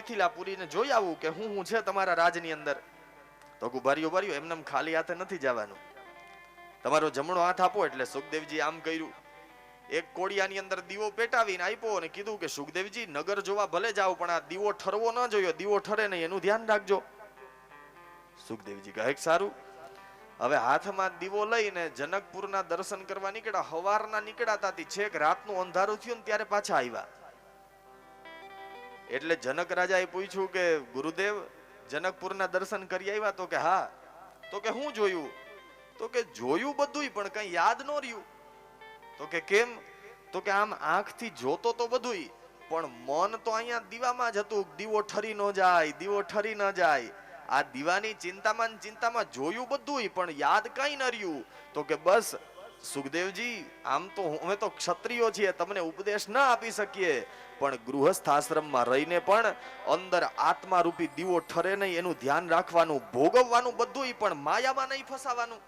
મિથિલાપુરીને જોઈ આવું કે હું હું છે તમારા રાજની અંદર? તો ગુભારીઓ ભર્યો એમને ખાલી હાથે નથી જવાનું. તમારો જમણો હાથ આપો એટલે સુખદેવજી આમ કર્યું. એક કોડિયાની અંદર દીવો પેટાવીને આપ્યો અને કીધું કે સુખદેવજી, નગર જોવા ભલે જાઓ, પણ આ દીવો ઠરવો ન જોયો. દીવો ઠરે નહીં, એનું ધ્યાન રાખજો. સુખદેવજી કહે સારું. હવે હાથમાં દીવો લઈને જનકપુરના દર્શન કરવા નીકળ્યા. હવારના નીકળ્યા તાથી છેક રાતનું અંધારું થયું ને ત્યારે પાછા આવ્યા. એટલે જનક રાજાએ પૂછ્યું કે, ગુરુદેવ, જનકપુરના દર્શન કરી આવ્યા તો કે હા. તો કે, હું જોયું? તો કે, જોયું બધુંય, પણ કઈ યાદ ન રહ્યું. તો કે, કેમ? તો કે, આમ આંખથી જોતો તો બધુંય, પણ મન તો અહીંયા દીવામાં જ હતું દીવો ઠરી ન જાય, દીવો ઠરી ન જાય. આ દીવાની ચિંતામાં ચિંતામાં જોયું બધુંય, પણ યાદ કઈ ન રહ્યું. તો કે, બસ સુખદેવજી, આમ તો અમે તો ક્ષત્રિયો છીએ, તમને ઉપદેશ ના આપી શકીએ. પણ ગૃહસ્થ આશ્રમમાં રહીને પણ અંદર આત્મા રૂપી દીવો ઠરે નહીં, એનું ધ્યાન રાખવાનું, ભોગવવાનું બધુંય પણ માયામાં નહીં ફસાવાનું.